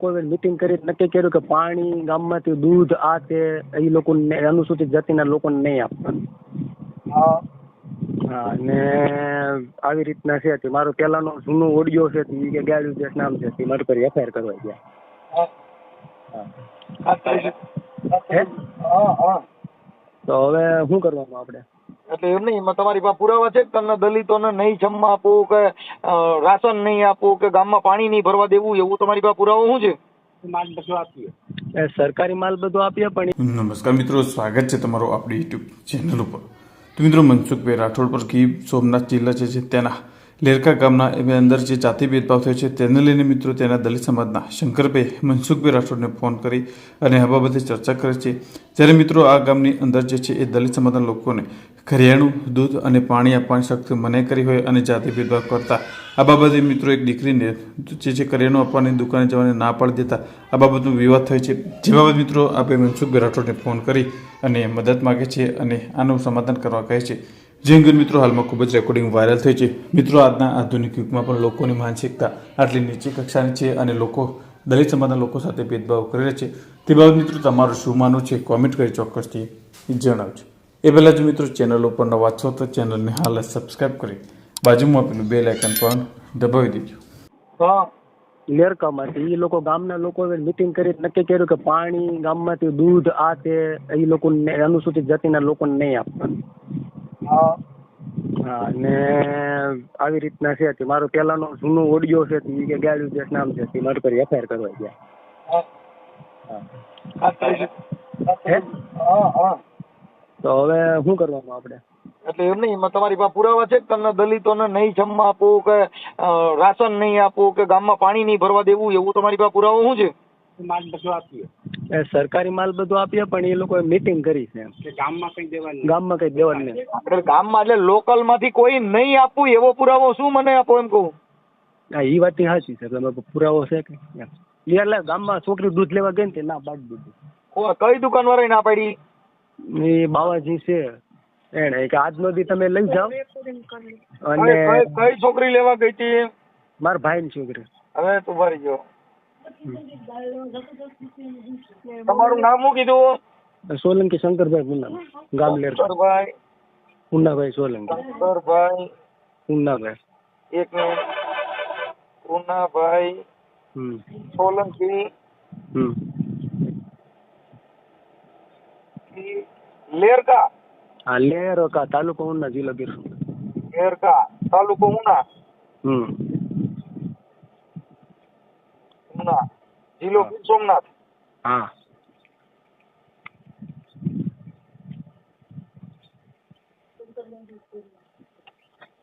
કોઈ મિટિંગ કરી નક્કી કર્યું કે પાણી ગામમાંથી દૂધ આ તે એ લોકોને અનુસૂચિત જાતિના લોકોને નહીં આપવાનું. હા. અને આવી રીતના છે તે મારો પહેલાનો જૂનો ઓડિયો છે તે ઈ કે ગાડી દેશ નામ છે તે મારી પર એફઆઈઆર કરવા ગયા. તો હવે શું કરવાનું આપણે? એટલે એમ નહીં એમાં તમારી પાસે પુરાવા છે કે તમને દલિતોને નહીં જમવા આપવું કે રાશન નહીં આપવું કે ગામમાં પાણી નહીં ભરવા દેવું એવું તમારી પાસે પુરાવો શું છે? સરકારી માલ બધો આપીએ પણ નમસ્કાર મિત્રો સ્વાગત છે તમારું આપણી યુટ્યુબ ચેનલ ઉપર. તો મિત્રો મનસુખભાઈ રાઠોડ પર ગીર સોમનાથ જિલ્લા છે જે તેના લેરકા ગામના એમની અંદર જે જાતિ ભેદભાવ થયો છે તેને લઈને મિત્રો તેના દલિત સમાજના શંકરભાઈ મનસુખભાઈ રાઠોડને ફોન કરી અને આ બાબતે ચર્ચા કરે છે. જ્યારે મિત્રો આ ગામની અંદર જે છે એ દલિત સમાજના લોકોને કરિયાણું દૂધ અને પાણી આપવાની સખ્ત મનાઈ કરી હોય અને જાતે ભેદભાવ કરતા. આ બાબતે મિત્રો એક દીકરીને જે છે કરિયાણું આપવાની દુકાને જવાની ના પાડી દેતા. આ બાબતનો વિવાદ થયો છે. જે બાબત મિત્રો આપણે મનસુખ રાઠોડને ફોન કરી અને મદદ માગે છે અને આનું સમાધાન કરવા કહે છે. જે અંગે મિત્રો હાલમાં ખૂબ જ રેકોર્ડિંગ વાયરલ થઈ છે. મિત્રો, આજના આધુનિક યુગમાં પણ લોકોની માનસિકતા આટલી નીચી કક્ષાની છે અને લોકો દલિત સમાજના લોકો સાથે ભેદભાવ કરી છે. તે બાબત મિત્રો તમારું શું માનવું છે? કોમેન્ટ કરી ચોક્કસથી જણાવજો. એ પહેલાં જ મિત્રો ચેનલ ઉપર નવા છો તો ચેનલને હાલ જ સબસ્ક્રાઈબ કરી બાજુમાં પેલું બેલ આઇકન પણ દબાવી દેજો. હા લેરકામાંથી. એ લોકો ગામના લોકો મિટિંગ કરી નક્કી કર્યું કે પાણી ગામમાંથી દૂધ આ તે એ લોકોને અનુસૂચિત જાતિના લોકોને નહીં આપવાનું. હા. હા અને આવી રીતના છે મારો પહેલાનો જૂનો ઓડિયો છે તે કે ગાડી દેશ નામ છે તે મારી પર એફઆઈઆર કરવા ગયા. હે? હા હા. તો હવે શું કરવાનું આપણે? એટલે એમ નહીં એમાં તમારી પાસે પુરાવા છે કે તમને દલિતોને નહીં જમવા આપવું કે રાશન નહીં આપવું કે ગામમાં પાણી નહીં ભરવા દેવું એવું તમારી પાસે પુરાવો શું છે? એ સરકારી માલ બધું આપીએ પણ એ લોકોએ મીટિંગ કરી છે એમ. ગામમાં કઈ દેવાનું નહીં. આપણે ગામમાં એટલે લોકલમાંથી કોઈ નહીં આપવું એવો પુરાવો શું મને આપો એમ કહું? હા એ વાત સાચી છે. તમે પુરાવો છે કે? એટલે ગામમાં છોકરી દૂધ લેવા ગઈ ને તે ના પાડી દીધું કઈ દુકાન વાળા ના પાડી? એ બાવાજી છે એને કે આજ નો દી તમે લઈ જાઓ. અને કઈ- કઈ છોકરી લેવા ગઈ હતી મારા ભાઈની છોકરી. હવે તું ભરી ગયો. તમારું નામ શું કીધું? સોલંકી શંકરભાઈ પુના ગામલેર. શંકરભાઈ. પુનાભાઈ સોલંકી. શંકરભાઈ. પુનાભાઈ. એક મિનિટ. પુનાભાઈ. સોલંકી. હમ. લેરકા હા લેર કા તાલુકો ઉના જિલ્લો ગીર. લેરકા તાલુકો ઉના હમ ઉના જિલ્લો ગીર સોમનાથ હા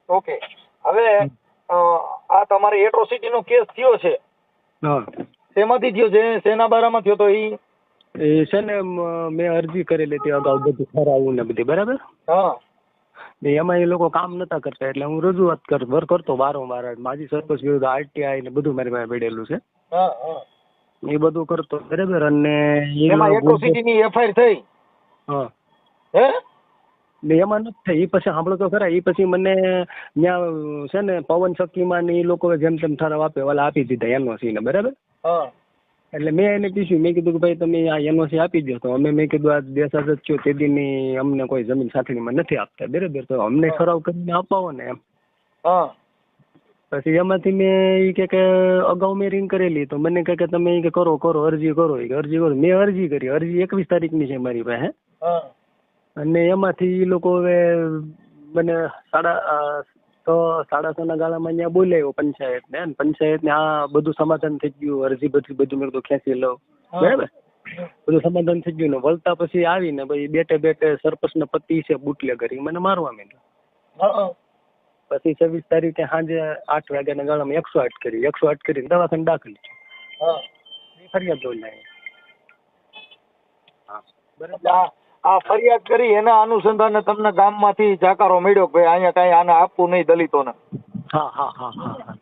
ઓકે હવે આ તમારે એટ્રોસિટી નો કેસ થયો છે હા શેમાંથી થયો છે શેના બારામાં થયો તો ઈ એ છે ને મેં અરજી કરેલી હતી અગાઉ બધું ફરાવું ને બધી બરાબર? હા. ને એમાં એ લોકો કામ નતા કરતા એટલે હું રજૂઆત કર વર કરતો વારંવાર માજી સરપંચ વિરુદ્ધ આરટીઆઈ ને બધું મારી પાસે પડેલું છે. એ બધું કરતો બરાબર? અને એમાં લોકો- એફઆઈઆર થઈ? હા. હે? ને એમાં નથી થઈ એ પછી સાંભળો તો ખરા એ પછી મને ત્યાં છે ને પવન શક્તિમાં ને એ લોકો જેમ તેમ ઠરાવ આપે ઓલા આપી દીધા એનઓસી ને બરાબર? હા. એટલે મેં એને પૂછ્યું મેં કીધું કે ભાઈ તમે આ એનઓસી આપી દો તો અમે મેં કીધું આ દેશ આઝાદ થયો તે દીની અમને કોઈ જમીન સાથીણીમાં નથી આપતા. બરાબર? તો અમને ઠરાવ કરીને અપાવો ને એમ. હા. પછી એમાંથી મેં ઈ કે કે અગાઉ મેં રિંગ કરેલી. તો મને કે કે તમે કે કરો કરો અરજી કરો. કે અરજી કરો. મેં અરજી કરી. અરજી એકવીસ તારીખની છે મારી પાસે. અને એમાંથી એ લોકો હવે મને સાડા તો સાડા છ ના ગાળામાં અહીંયા બોલાવ્યો પંચાયતને. અને પંચાયતને આ બધું સમાધાન થઈ ગયું. અરજી બધી બધું મેં કીધું ખેંચી લઉં. બરાબર? બધું સમાધાન થઈ ગયું ને વળતા પછી આવીને ભાઈ બેઠે બેઠે સરપંચના પતિ છે બુટલે કરી મને મારવા માંડ્યો. પછી છવ્વીસ તારીખે સાંજે આઠ વાગ્યાના ગાળામાં એકસો આઠ કરી. એકસો આઠ કરીને દવાખાને દાખલ એ ફરિયાદ બોલાવી હા. બરાબર આ ફરિયાદ કરી એના અનુસંધાને તમને ગામમાંથી જાકારો મળ્યો કે ભાઈ અહીંયા કાંઈ આને આપવું નહીં દલિતોને. હા હા હા હા હા.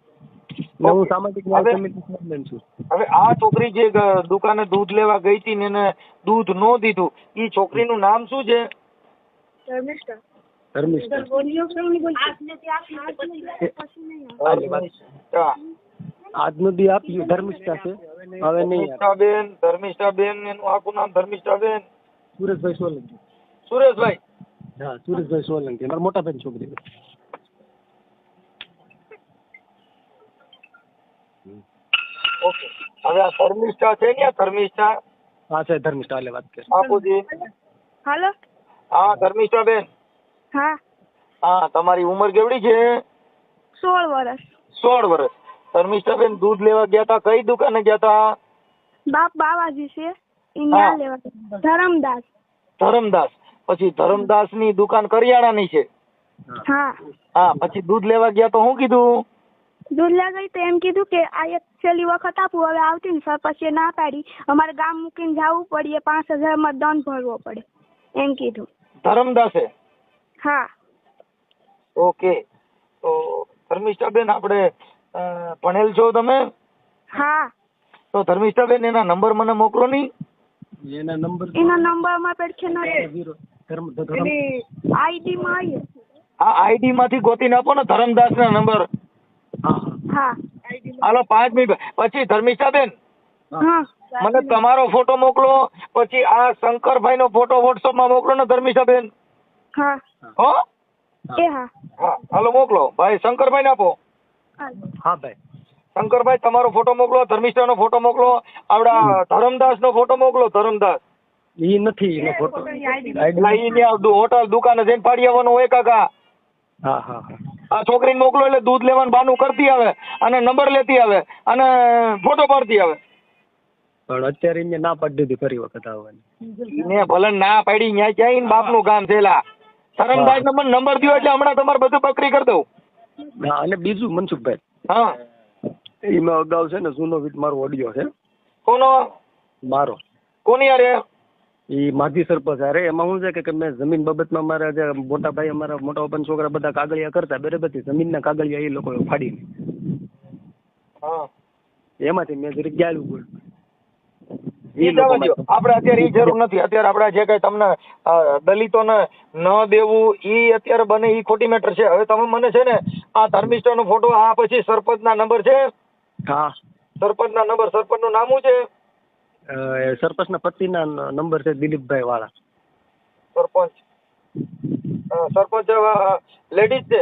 સામાજિક ન્યાય હવે- સમિતિ ચેરમેન છું. હવે આ છોકરી જે દુકાને દૂધ લેવા ગઈ હતી ને એને દૂધ ન દીધું ઈ છોકરીનું નામ શું છે? ધર્મિષ્ઠા. ધર્મિષ્ઠા. આજનો દી આપ્યું ધર્મિષ્ઠા છે. હવે નહીં ધર્મિષ્ઠાબેન ધર્મિષ્ઠાબેન એનું આખું નામ ધર્મિષ્ઠાબેન. સુરેશભાઈ સોલંકી. સુરેશભાઈ. હા સુરેશભાઈ સોલંકી મારા મોટા બેન છોકરી. ઓકે. હવે આ ધર્મિષ્ઠા છે ને ધર્મિષ્ઠા? હા છે ધર્મિષ્ઠા એટલે વાત કરી બાપુજી. હાલો. હા ધર્મિષ્ઠાબેન હા. હા તમારી ઉંમર કેવડી છે? સોળ વર્ષ સોળ વર્ષ ધર્મિષ્ઠાબેન દૂધ લેવા ગયા તા? કઈ દુકાને ગયા તા? બાપ બાવાજી છે. ઈ ધરમદાસ. ધરમદાસ. પછી ધરમદાસની દુકાન કરિયાણાની છે. હા. હા પછી દૂધ લેવા ગયા તો શું કીધું? દુલ્લા ગઈ તો એમ કીધું કે આ એક છેલ્લી વખત આપું હવે આવતી ને સર પછી ના પાડી. અમારે ગામ મૂકીને જવું પડે પાંચ હજારમાં દંડ ભરવો પડે. એમ કીધું. ધરમદાસે? હા. ઓકે. તો ધર્મિષ્ઠાબેન આપણે ભણેલ છો તમે? હા. તો ધર્મિષ્ઠાબેન એના નંબર મને મોકલો નહીં. એના નંબર એના નંબરમાં પેડખે ન ધર્મ ધર્મ આઈડી માં આ આઈડી માંથી ગોતીને આપો ને ધરમદાસ ના નંબર હા હા. હાલો પાંચ મિનિટ. પછી ધર્મિષ્ઠા બેન મને તમારો ફોટો મોકલો પછી આ શંકરભાઈ નો ફોટો વોટ્સઅપમાં મોકલો ને ધર્મિષ્ઠાબેન. હા. હો? એ હા. હા હાલો મોકલો. ભાઈ શંકરભાઈ ને આપો હા ભાઈ. શંકરભાઈ તમારો ફોટો મોકલો ધર્મિષ્ઠા નો ફોટો મોકલો આપડા ધરમદાસ નો ફોટો મોકલો ધરમદાસ. ઈ નથી એનો ફોટો. હોટલ દુકાને જઈને પાડી આવવાનું હોય કાકા. હા હા હા. આ છોકરીને મોકલો એટલે દૂધ લેવાનું બાનું કરતી આવે અને નંબર લેતી આવે અને ફોટો પાડતી આવે. પણ અત્યારે એને ના પાડી દીધી ફરી વખત આવવાની. ને ભલે ના પાડી ન્યા ક્યાંય ને બાપનું કામ થયેલા ધરમદાસ ને મને નંબર દો એટલે હમણાં તમારે બધું બકરી કરી દઉં. હા અને બીજું મનસુખભાઈ. હા. એમાં અગાઉ છે ને જૂનો વીટ મારો ઓડિયો છે. કોનો? મારો. કોની યારે ઈ માજી સરપંચ અરે એમાં શું છે કે- મેં જમીન બાબતમાં મારા જે મોટા ભાઈ અમારા મોટા ઓપન છોકરા બધા કાગળિયા કરતા બરાબર છે. જમીનના કાગળિયા એ લોકો ફાડીને હા. એમાંથી મેં જરીક ગાળું બોલ. આપણે અત્યારે ઈ જરૂર નથી. અત્યારે આપણે જે કઈ તમને દલિતો દલિતોને ન દેવું ઈ અત્યારે બને ઈ ખોટી મેટર છે. હવે તમે મને છે ને આ ધર્મિષ્ઠ નો ફોટો આ પછી સરપંચ ના નંબર છે? હા. સરપંચ ના નંબર સરપંચનું નામ શું છે સરપંચના પતિના નંબર છે દિલીપભાઈ વાળા સરપંચ સરપંચ લેડીઝ છે?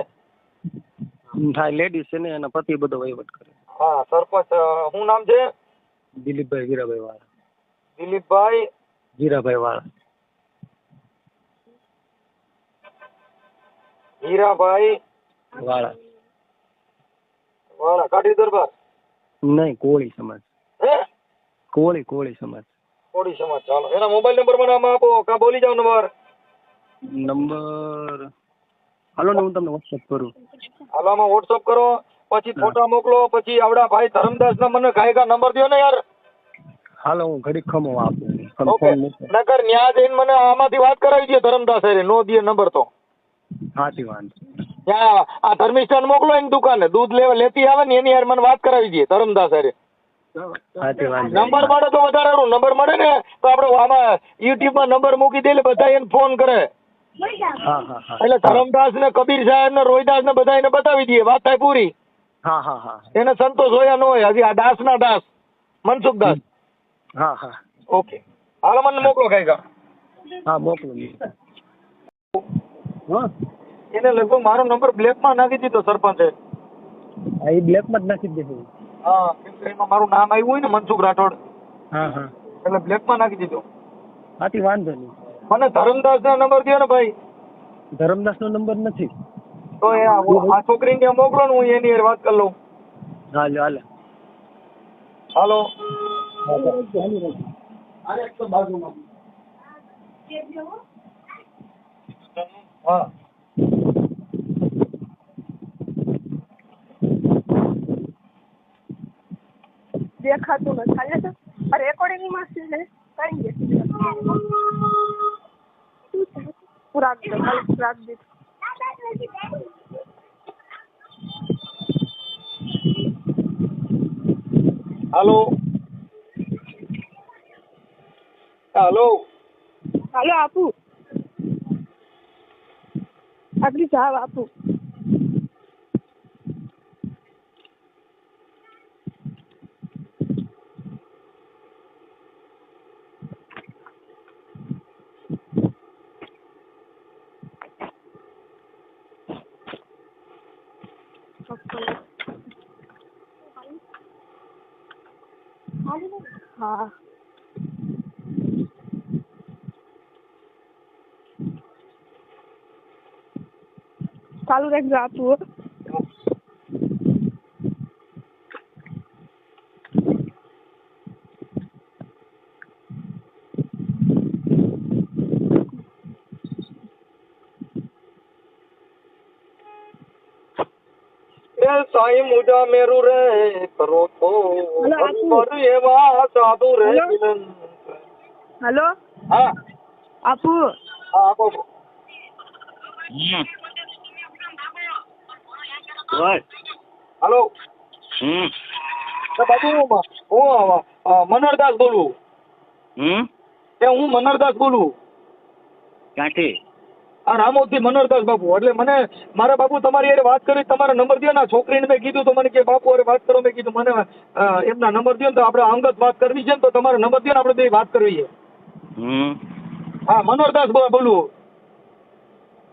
હા લેડીઝ છે ને એના પતિ બધો વહીવટ કરે. હા સરપંચ શું નામ છે? દિલીપભાઈ વીરાભાઈ વાળા દિલીપભાઈ? જીરાભાઈ વાળા હીરાભાઈ? વાળા. વાળા કાઢી દરબાર. નહીં કોળી સમાજ. હે? કોળી કોળી સમાજ. કોળી સમાજ ચાલો. એના મોબાઈલ નંબર મને આમાં આપો. કા બોલી જાવ નંબર? નંબર હાલો ને હું તમને વોટ્સઅપ કરું. હાલો આમાં વોટ્સઅપ કરો. પછી ફોટા મોકલો પછી આવડા ભાઈ ધરમદાસ ના મને ગાયકા નંબર દો ને યાર. હાલો હું ઘડીક ખમો આપું. નગર ન્યા જઈને મને આમાંથી વાત કરાવી દે ધરમદાસ નો દે નંબર તો. હાથી વાંધો ત્યાં આ ધર્મિષ્ઠાન મોકલો એની દુકાને. દૂધ લેવા લેતી આવે ને એની યાર મને વાત કરાવી દઈએ ધરમદાસ હારે. નંબર મળે તો વધારે સારું. નંબર મળે ને તો આપણે આમાં યુટ્યુબમાં નંબર મૂકી દે બધા એને ફોન કરે. એટલે ધરમદાસ ને કબીર સાહેબ ને રોહિદાસ ને બધા એને બતાવી દઈએ. વાત થાય પૂરી. એને સંતોષ હોય ન હોય. હજી આ દાસ ના દાસ. મનસુખ દાસ હા હા. ઓકે. હાલો મને મોકલો કઈ હા મોકલો. હા. એને લગભગ મારો નંબર બ્લેકમાં નાખી દીધો સરપંચે. હા એ બ્લેકમાં જ નાખી દીધો. હા કેમ કે એમાં મારું નામ આવ્યું હોય ને મનસુખ રાઠોડ. હા હા. એટલે બ્લેકમાં નાખી દીધો. હાથી વાંધો નહીં. મને ધરમદાસ ના નંબર દો ને ભાઈ. ધરમદાસ નો નંબર નથી. તો એ આ છોકરી ને મોકલો ને હું એની વાત કરી લઉં. હાલે હાલો. હાલો. હા. દેખાતું નથી. હાલે છે આ રેકોર્ડિંગમાં છે ને કરી દે ખાલી રાખ દે. હાલો. હાલો. હાલો આપુ. આગલી જાવ આપું. હા ચાલુ રાખજો આપવું મુજા મેરુ રે કરો તો હલો, અંબર એવા સાધુ રે હેલો. હા. આપુ. હા આપો. હમ. હાલો. હમ. બાબુ હું મનોહરદાસ બોલું. હમ? કે હું મનોહરદાસ બોલું. ક્યાંથી? આ રામોદથી મનોહરદાસ બાપુ. એટલે મને મારા બાપુ તમારી યારે વાત કરી તમારા નંબર દો ને છોકરીને મેં કીધું તો મને કે બાપુ અરે વાત કરો. મેં કીધું મને એમના નંબર દો ને તો આપણે અંગત વાત કરવી છે ને તો તમારો નંબર દો ને આપણે બે વાત કરવી છે હા મનોહરદાસ બોલું.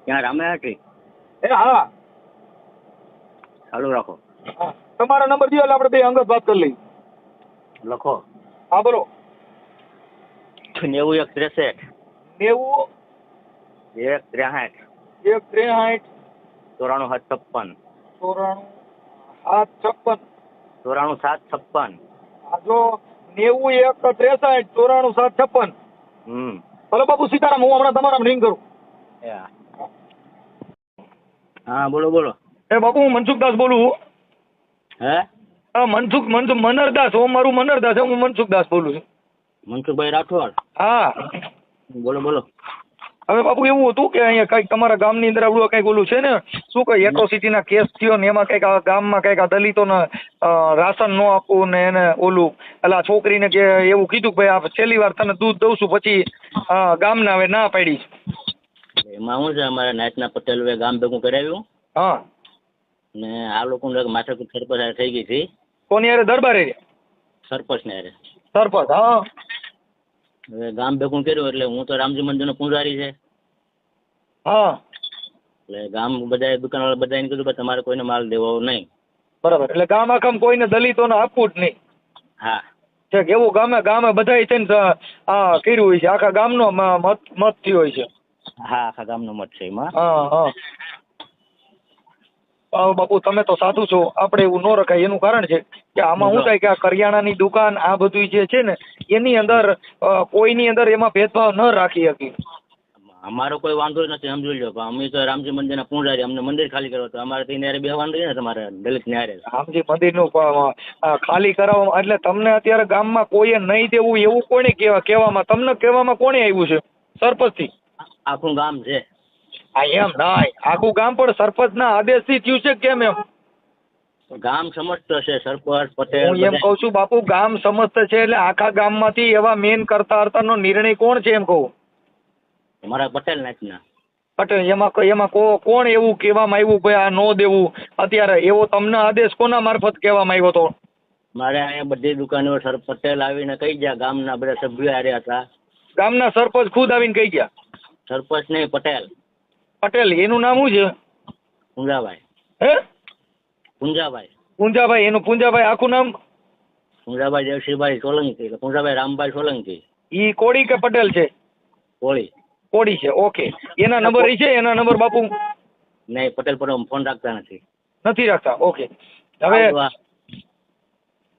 ક્યાં રામાયાથી એ હા. ચાલુ રાખો. હા. તમારો નંબર દો એટલે આપણે બે અંગત વાત કરી લઈએ. લખો. હા બોલો. નેવું એક ત્રેસઠ. નેવું એક ત્રેસઠ એક ત્રેસાઠ ચોરાણું સાત છપ્પન. ચોરાણું સાત છપ્પન. ચોરાણું સાત છપ્પન. જો નેવું એક ત્રેસાઠ ચોરાણું સાત છપ્પન. હમ. ભલે બાપુ સીતારામ હું હમણાં તમારા રિંગ કરું. હા બોલો બોલો. એ બાપુ હું મનસુખદાસ બોલું હે? મનસુખ મનસુખ મનરદાસ હું મારું મનરદાસ હું મનસુખદાસ બોલું છું. મનસુખભાઈ રાઠોડ? હા. બોલો બોલો. હવે બાપુ એવું હતું કે અહીંયા કંઈક તમારા ગામની અંદર આવડું કંઈક ઓલું છે ને? શું કઈ એટ્રોસિટી ના કેસ થયો ને એમાં કંઈક આ ગામમાં કંઈક આ દલિતોને રાશન ન આપવું ને એને ઓલું. એટલે આ છોકરીને કે એવું કીધું કે ભાઈ આ છેલ્લી વાર તને દૂધ દઉં છું પછી ગામના હવે ના પાડી. એમાં શું છે અમારા નાચના પટેલ ગામ ભેગું કરાવ્યું. હા. ને આ લોકોને માથાકૂટ સરપંચ થઈ ગઈ હતી. કોની હારે? દરબારે? સરપંચ ને હારે. સરપંચ હા. હવે ગામ ભેગું કર્યું એટલે હું તો રામજી મંદિરનો પૂજારી છે. હા. એટલે ગામ બધાએ દુકાનવાળા બધાને કીધું કે તમારે કોઈને માલ દેવો નહીં. બરાબર. એટલે ગામ આખામ કોઈને દલિતોને આપવું જ નહીં. હા. છે એવું ગામે ગામે બધાય છે ને આ કર્યું હોય છે. આખા ગામનો મત મત થયો હોય છે. હા આખા ગામનો મત છે એમાં. હા હા, બાપુ તમે તો સાધુ છો. આપણે એવું ન રખાય. એનું કારણ છે કે આમાં શું થાય કે આ કરિયાણાની દુકાન આ બધું જે છે ને એની અંદર કોઈની અંદર એમાં ભેદભાવ ન રાખી શકી. અમારો કોઈ વાંધો નથી સમજી લો અમે તો રામજી મંદિરના પૂજારી. અમને મંદિર ખાલી કરવા તો અમારે ત્યાં ન્યારે બેહવાનું રહે ને તમારે દલિત ન્યારે. રામજી મંદિરનું ખાલી કરાવવા એટલે તમને અત્યારે ગામમાં કોઈએ નહીં દેવું એવું કોને કહેવા કહેવામાં તમને કહેવામાં કોણે આવ્યું છે? સરપંચથી. આખું ગામ છે. હા એમ? ના આખું ગામ પણ સરપંચના આદેશથી થયું છે કેમ એમ? ગામ સમજતો છે સરપંચ પટેલ હું એમ કહું છું બાપુ ગામ સમસ્ત છે એટલે આખા ગામમાંથી એવા મેન કરતા હર્તાનો નિર્ણય કોણ છે એમ કહું? અમારા પટેલ નાચના પટેલ એમાં એમાં કો કોણ એવું કહેવામાં આવ્યું? ભાઈ આ નો દેવું. અત્યારે એવો તમને આદેશ કોના મારફત કહેવામાં આવ્યો હતો મારે અહીંયા બધી દુકાનો સર પટેલ આવીને કહી ગયા ગામના બધા સભ્યો આવ્યા હતા. ગામના સરપંચ ખુદ આવીને કહી ગયા? સરપંચ નહીં પટેલ. પટેલ એનું નામ શું છે? પુંજાભાઈ. હે? પુંજાભાઈ. પૂંજાભાઈ એનું પૂંજાભાઈ આખું નામ? પુંજાભાઈ દેવસિંહભાઈ સોલંકી પુંજાભાઈ રામભાઈ સોલંકી. ઈ કોળી કે પટેલ છે? કોળી. કોળી છે ઓકે. એના નંબર ઈ છે એના નંબર બાપુ? નહીં પટેલ પર ફોન રાખતા નથી. નથી રાખતા ઓકે. હવે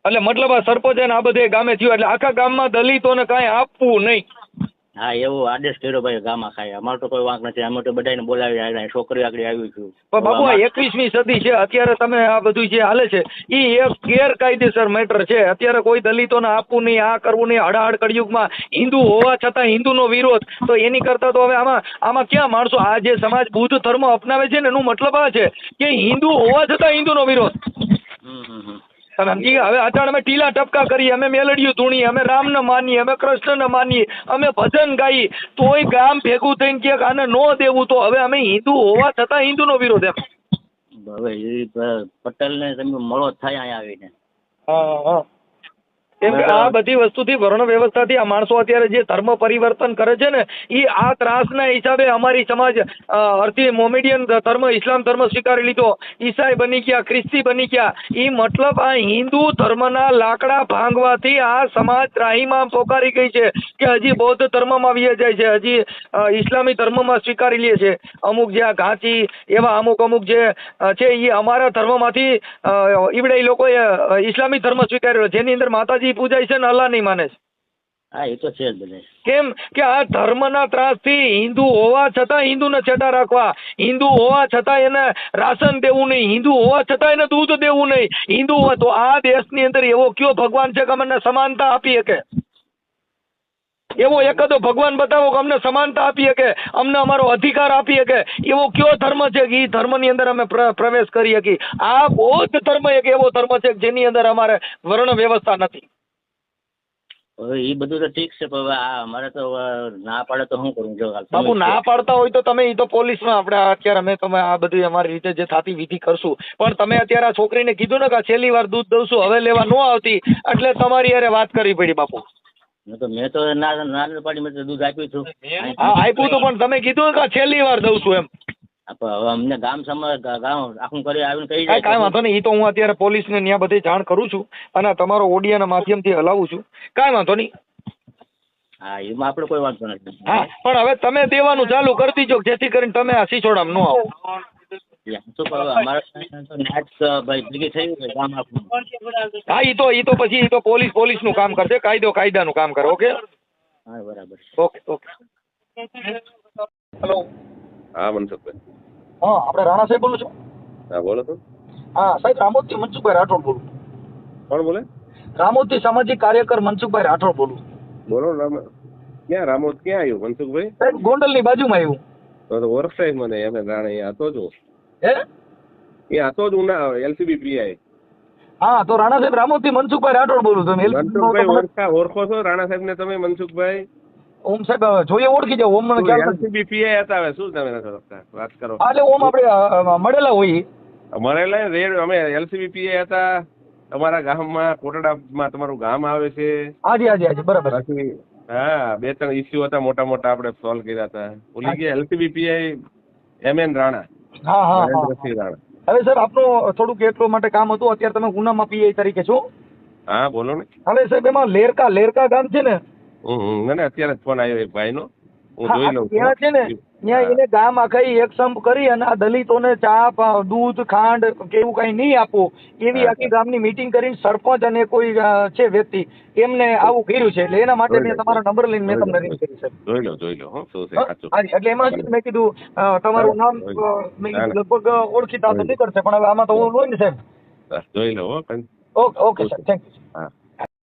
એટલે મતલબ આ સરપંચ આ બધે ગામે થયું એટલે આખા ગામમાં દલિતોને કાંઈ આપવું નહીં. હા એવો આદેશ કર્યો ભાઈ ગામમાં ખાય અમારે તો કોઈ વાંક નથી. અમે તો બધાને બોલાવી આવ્યા છોકરી આગળ આવી છું. પણ બાબુ આ એકવીસમી સદી છે. અત્યારે તમે આ બધું જે હાલે છે એ એક ગેરકાયદેસર મેટર છે. અત્યારે કોઈ દલિતોને આપવું નહીં આ કરવું નહીં. હડાહડ કળિયુગમાં હિન્દુ હોવા છતાં હિન્દુનો વિરોધ. તો એની કરતાં તો હવે આમાં આમાં ક્યાં માણસો? આ જે સમાજ બુદ્ધ ધર્મ અપનાવે છે ને એનું મતલબ આ છે કે હિન્દુ હોવા છતાં હિન્દુનો વિરોધ. હમ હમ હમ. તમે સમજી ગયા? હવે અચાણ અમે ટીલા ટપકા કરીએ અમે મેલડીયું ધૂણીએ અમે રામને માનીએ અમે કૃષ્ણને માનીએ અમે ભજન ગાઈએ તોય ગામ ભેગું થઈને કે આને ન દેવું તો હવે અમે હિન્દુ હોવા છતાં હિન્દુનો વિરોધ એમ હવે એ ને તમે મળો થાય અહીંયા આવીને હા હા કેમ કે આ બધી વસ્તુથી વર્ણ વ્યવસ્થાથી આ માણસો અત્યારે જે ધર્મ પરિવર્તન કરે છે ને એ આ ત્રાસના હિસાબે અમારી સમાજ અર્થી મોમેડિયન ધર્મ ઇસ્લામ ધર્મ સ્વીકારી લીધો. ઈસાઈ બની ગયા ખ્રિસ્તી બની ગયા. એ મતલબ આ હિન્દુ ધર્મના લાકડા ભાંગવાથી આ સમાજ ત્રાહીમાં પોકારી ગઈ છે કે હજી બૌદ્ધ ધર્મમાં વી જાય છે હજી ઇસ્લામી ધર્મમાં સ્વીકારી લે છે. અમુક જે આ ઘાંચી એવા અમુક અમુક જે છે એ અમારા ધર્મમાંથી ઈવડે એ લોકોએ ઇસ્લામી ધર્મ સ્વીકાર્યો. જેની અંદર માતાજી પૂજાય છે ને અલ્લાહ નહીં માને છે. હા એ તો છે જ બધે. કેમ કે આ ધર્મના ત્રાસથી હિન્દુ હોવા છતાં હિન્દુને છેટા રાખવા. હિન્દુ હોવા છતાં એને રાશન દેવું નહીં. હિન્દુ હોવા છતાં એને દૂધ દેવું નહીં. હિન્દુ હોય તો આ દેશની અંદર એવો કયો ભગવાન છે કે અમને સમાનતા આપી શકે? એવો એકાદો ભગવાન બતાવો કે અમને સમાનતા આપી શકે? અમને અમારો અધિકાર આપી શકે? એવો કયો ધર્મ છે કે એ ધર્મની અંદર અમે પ્રવેશ કરી શકીએ? આ બૌદ્ધ ધર્મ એક એવો ધર્મ છે કે જેની અંદર અમારે વર્ણ વ્યવસ્થા નથી. હવે એ બધું તો ઠીક છે પણ હવે આ અમારે તો હવે ના પાડે તો શું કરું? જો હાલ બાપુ ના પાડતા હોય તો તમે એ તો પોલીસમાં આપણે અત્યારે અમે તમે આ બધી અમારી રીતે જે થતી વિધિ કરશું. પણ તમે અત્યારે આ છોકરીને કીધું ને કે આ છેલ્લી વાર દૂધ દઉં છું હવે લેવા ન આવતી એટલે તમારી યારે વાત કરવી પડી બાપુ. મેં તો મેં તો ના ના પાડી મેં તો દૂધ આપ્યું છું. હા આપ્યું તો પણ તમે કીધું કે આ છેલ્લી વાર દઉં છું એમ. અમને ગામ સમા ગામ આખું કરી આવીને કહી જાય કાંઈ વાંધો નહીં એ તો હું અત્યારે પોલીસને ત્યાં બધી જાણ કરું છું અને તમારો ઓડિયાના માધ્યમથી હલાવું છું. કાંઈ વાંધો નહીં. હા એમાં આપણે કોઈ વાંધો નથી. હા પણ હવે તમે દેવાનું ચાલુ કરી દીજો જેથી કરીને તમે આ સિસોડામાં ન આવો. હા એ તો એ તો પછી એ તો પોલીસ પોલીસનું કામ કરશે કાયદો કાયદાનું કામ કરે ઓકે? હા બરાબર. Okay okay. હેલો. હા મનસુખભાઈ. હા આપણે રાણા સાહેબ બોલું છું? હા બોલો તો. હા સાહેબ રામોદથી મનસુખભાઈ રાઠોડ બોલું. કોણ બોલે? રામોદથી સામાજિક કાર્યકર મનસુખભાઈ રાઠોડ બોલું. બોલો રામ ક્યાં રામોદ ક્યાં આવ્યું મનસુખભાઈ? સાહેબ ગોંડલની બાજુમાં આવ્યું. તો તો ઓળખાય મને એમ રાણે એ હતો જ હે. એ હતો જ ઉના એલસીબી પીઆઈ. હા તો રાણા સાહેબ રામોદથી મનસુખભાઈ રાઠોડ બોલું તમે મનસુખભાઈ ઓળખા ઓળખો છો? રાણા સાહેબ ને તમે મનસુખભાઈ? ઓમ સાહેબ જોઈએ ઓળખી જાવ ઓમ મને ખ્યાલ નથી એલસીબી હતા હવે શું તમે નથી ઓળખતા? વાત કરો. એટલે ઓમ આપણે મળેલા હોય. મળેલા રેડ અમે એલસીબી પીઆઈ હતા. તમારા ગામમાં કોટડામાં તમારું ગામ આવે છે. હાજી હાજી હાજી બરાબર. હા બે ત્રણ ઇસ્યુ હતા મોટા મોટા આપણે સોલ્વ કર્યા હતા. ભૂલી ગયા LCB PI M N Rana. હા હા રાણા. હવે સર આપનું થોડુંક એટલું માટે કામ હતું અત્યારે તમે ગુનામાં પીઆઈ તરીકે છો. હા બોલો ને. હવે સાહેબ એમાં લેરકા લેરકા ગામ છે ને હમ હમ. ના ના અત્યારે ફોન આવ્યો એક ભાઈનો. હું જોઈ લઉં ત્યાં છે ને ત્યાં એને ગામ આખા એક સંપ કરી અને આ દલિતોને ચા દૂધ ખાંડ કે એવું કઈ નહીં આપવું એવી આખી આખી ગામની મીટિંગ કરીને સરપંચ અને કોઈ છે વ્યક્તિ એમને આવું કર્યું છે. એટલે એના માટે મેં તમારો નંબર લઈને મેં તમને રિંગ કરી છે. જોઈ લો જોઈ લો એટલે એમાં મેં કીધું તમારું નામ લગભગ ઓળખીતા તો નીકળશે કરશે પણ હવે આમાં તો હું હોય ને. સાહેબ જોઈ લો okay okay sir thank you હા.